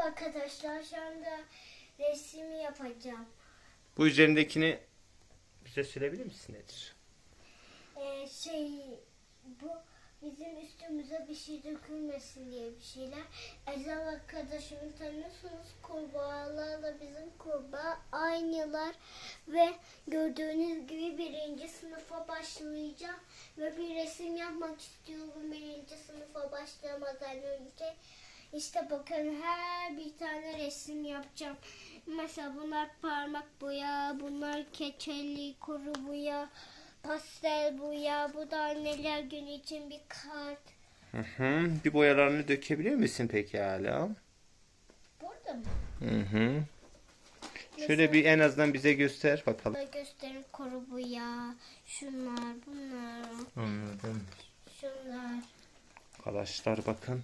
Merhaba arkadaşlar. Şu anda resmi yapacağım. Bu üzerindekini bize söyleyebilir misin nedir? Ee, şey bu bizim üstümüze bir şey dökülmesin diye bir şeyler. Ezal arkadaşımı tanıyorsunuz. Kurbağalarla bizim kurbağa aynılar ve gördüğünüz gibi birinci sınıfa başlayacağım ve bir resim yapmak istiyorum birinci sınıfa başlamadan önce. İşte bakın her bir tane resim yapacağım. Mesela bunlar parmak boya, bunlar keçeli, kuru boya, pastel boya, bu da anneler günü için bir kart. Hı hı. Bir boyalarını dökebilir misin peki hala? Burada mı? Hı hı. Şöyle bir en azından bize göster bakalım. Gösterin kuru boya, şunlar, bunlar, Anladım. şunlar. Arkadaşlar bakın.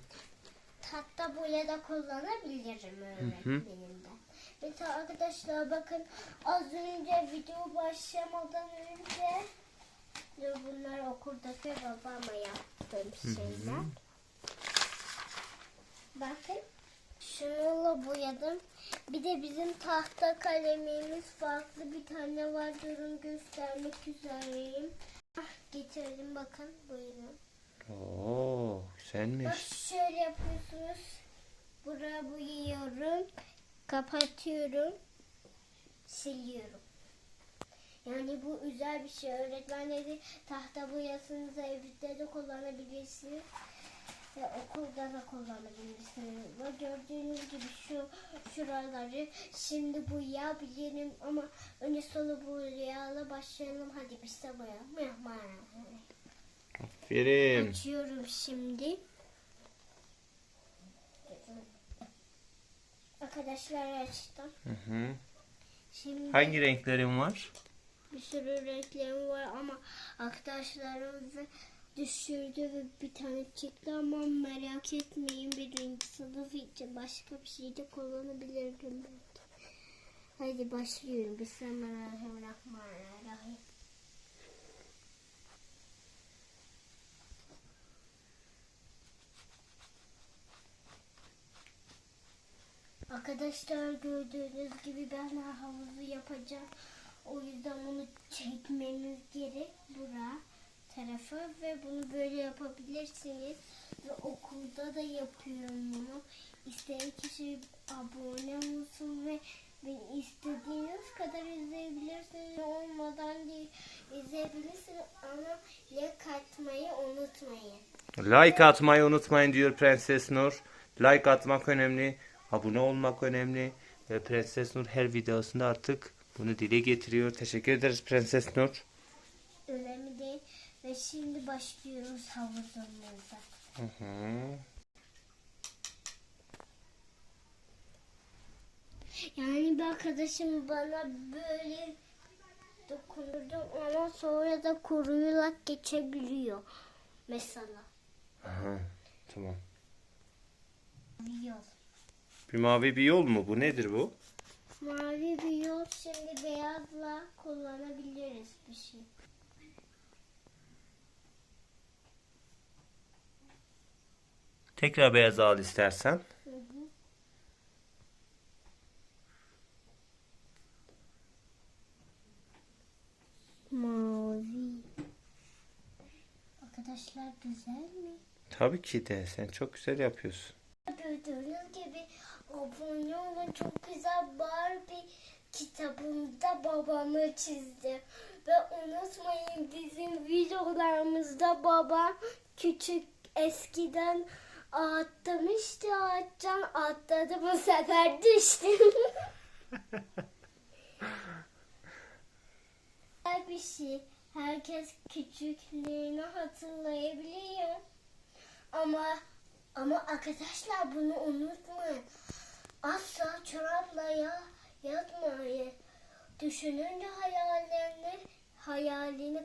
Tahta boya da kullanabilirim öğretmenimden. Mesela arkadaşlar bakın az önce video başlamadan önce bunlar okuldaki babama yaptığım şeyler. Bakın şununla boyadım. Bir de bizim tahta kalemimiz farklı bir tane var. Durun göstermek üzereyim. Ah, getirdim bakın buyurun. Oo, Bak güzelmiş. şöyle yapıyorsunuz. Buraya boyuyorum. Kapatıyorum. Siliyorum. Yani bu güzel bir şey. Öğretmenleri tahta boyasınızı evde de kullanabilirsiniz. Ve okulda da kullanabilirsiniz. Ve gördüğünüz gibi şu şuraları şimdi boyayabilirim ama önce solu boyayla başlayalım. Hadi biz de boyayalım. Aferin. Açıyorum şimdi. Arkadaşlar açtım. Hı hı. Şimdi Hangi renklerin var? bir sürü renklerim var ama arkadaşlarım ve düşürdü ve bir tane çıktı ama merak etmeyin birinci sınıf için başka bir şey de kullanabilirdim belki. Hadi başlıyorum. Bismillahirrahmanirrahim. Arkadaşlar gördüğünüz gibi ben havuzu yapacağım. O yüzden bunu çekmemiz gerek bura tarafa ve bunu böyle yapabilirsiniz. Ve okulda da yapıyorum bunu. İsteyen kişi abone olsun ve beni istediğiniz kadar izleyebilirsiniz. Olmadan değil izleyebilirsiniz ama like atmayı unutmayın. Like atmayı unutmayın diyor Prenses Nur. Like atmak önemli. Abone olmak önemli. Ve Prenses Nur her videosunda artık bunu dile getiriyor. Teşekkür ederiz Prenses Nur. Önemli değil. Ve şimdi başlıyoruz havuzumuza. Hı hı. Yani bir arkadaşım bana böyle dokunurdu ama sonra da kuruyulak geçebiliyor. Mesela. Aha, tamam. Bir mavi bir yol mu bu? Nedir bu? Mavi bir yol şimdi beyazla kullanabiliriz bir şey. Tekrar beyaz al istersen. Hı hı. Mavi. Arkadaşlar güzel mi? Tabii ki de. Sen çok güzel yapıyorsun. Gördüğünüz gibi abone olun çok güzel Barbie kitabımda babamı çizdi. Ve unutmayın bizim videolarımızda babam küçük eskiden atlamıştı ağaçtan atladı bu sefer düştü. Güzel bir şey. Herkes küçüklüğünü hatırlayabiliyor. Ama ama arkadaşlar bunu unutmayın. Asla çorapla ya yatmayın. Düşününce hayallerini hayalini